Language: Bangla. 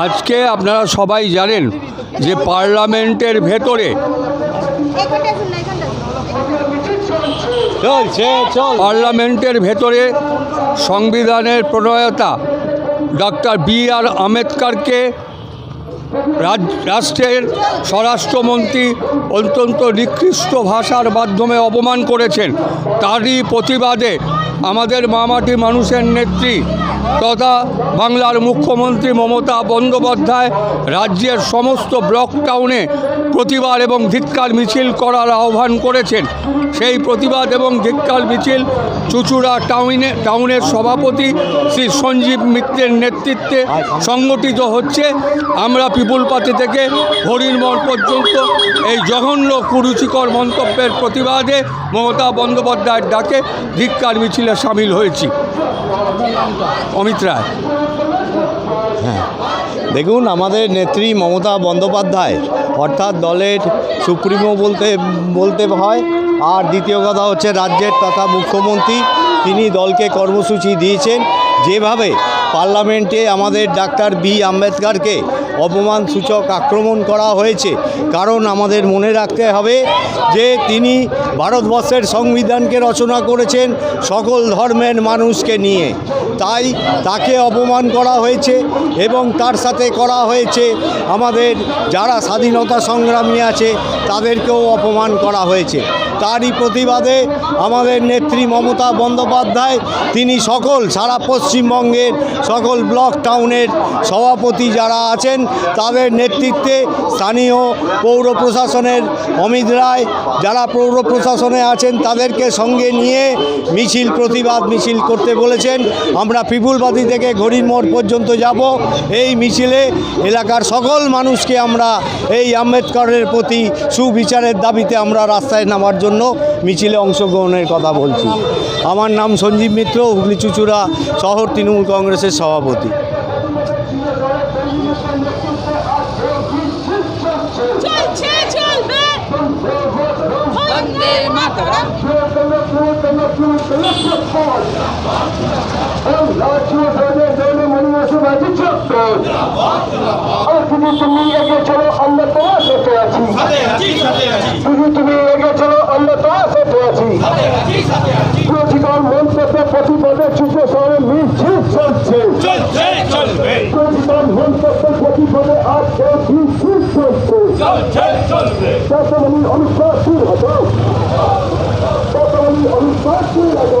আজকে আপনারা সবাই জানেন যে পার্লামেন্টের ভেতরে পার্লামেন্টের ভেতরে সংবিধানের প্রণয়তা ডক্টর বি আর আম্বেদকরকে রাষ্ট্রের স্বরাষ্ট্রমন্ত্রী অত্যন্ত নিকৃষ্ট ভাষার মাধ্যমে অপমান করেছেন। তারই প্রতিবাদে আমাদের মামাটি মানুষের নেত্রী তথা বাংলার মুখ্যমন্ত্রী মমতা বন্দ্যোপাধ্যায় রাজ্যের সমস্ত ব্লক টাউনে প্রতিবাদ এবং ধিক্কার মিছিল করার আহ্বান করেছেন। সেই প্রতিবাদ এবং ধিক্কার মিছিল চুচুড়া টাউনে, টাউনের সভাপতি শ্রী সঞ্জীব মিত্রের নেতৃত্বে সংগঠিত হচ্ছে। আমরা পিপুল পার্টি থেকে হরিণমল পর্যন্ত এই জঘন্য কুরুচিকর মন্তব্যের প্রতিবাদে মমতা বন্দ্যোপাধ্যায়ের ডাকে ধিক্কার মিছিলে সামিল হয়েছি। অমিত রায়। হ্যাঁ দেখুন, আমাদের নেত্রী মমতা বন্দ্যোপাধ্যায়, অর্থাৎ দলের সুপ্রিমো বলতে বলতে হয়, আর দ্বিতীয় কথা হচ্ছে রাজ্যের তথা মুখ্যমন্ত্রী, তিনি দলকে কর্মসূচি দিয়েছেন। যেভাবে পার্লামেন্টে আমাদের ডাক্তার বি আম্বেদকরকে অপমান সূচক আক্রমণ করা হয়েছে। কারণ আমাদের মনে রাখতে হবে যে তিনি ভারতবর্ষের সংবিধানকে রচনা করেছেন সকল ধর্মের মানুষকে নিয়ে। তাই তাকে অপমান করা হয়েছে এবং তার সাথে করা হয়েছে আমাদের যারা স্বাধীনতা সংগ্রামী আছে, তাদেরকেও অপমান করা হয়েছে। তারই প্রতিবাদে আমাদের নেত্রী মমতা বন্দ্যোপাধ্যায়, তিনি সকল সারা পশ্চিমবঙ্গের সকল ব্লক টাউনের সভাপতি যারা আছেন, তাদের নেতৃত্বে স্থানীয় পৌর প্রশাসনের অমিত রায় যারা পৌর প্রশাসনে আছেন, তাদেরকে সঙ্গে নিয়ে মিছিল, প্রতিবাদ মিছিল করতে বলেছেন। আমরা পিপুলবাদী থেকে ঘড়ির মোড় পর্যন্ত যাব। এই মিছিলে এলাকার সকল মানুষকে আমরা এই আম্বেদকরের প্রতি সুবিচারের দাবিতে আমরা রাস্তায় নামার জন্য মিছিলে অংশগ্রহণের কথা বলছি। আমার নাম সঞ্জীব মিত্র হুগলি চুচুড়া শহর তৃণমূল কংগ্রেসের সভাপতি। তুমি তুমি এগিয়ে চলো আমরা তোমার সাথে আছি। তুমি তুমি এগিয়ে চলো আছি। প্রতিকার মন্তব্য প্রতিপদে চুপে শহরে মিছিল চলছে প্রতিকার মন্তব্য প্রতিপদে আজকে মিছিল চলছে। হতো বর্তমানে অনুশ্বাসী হতো।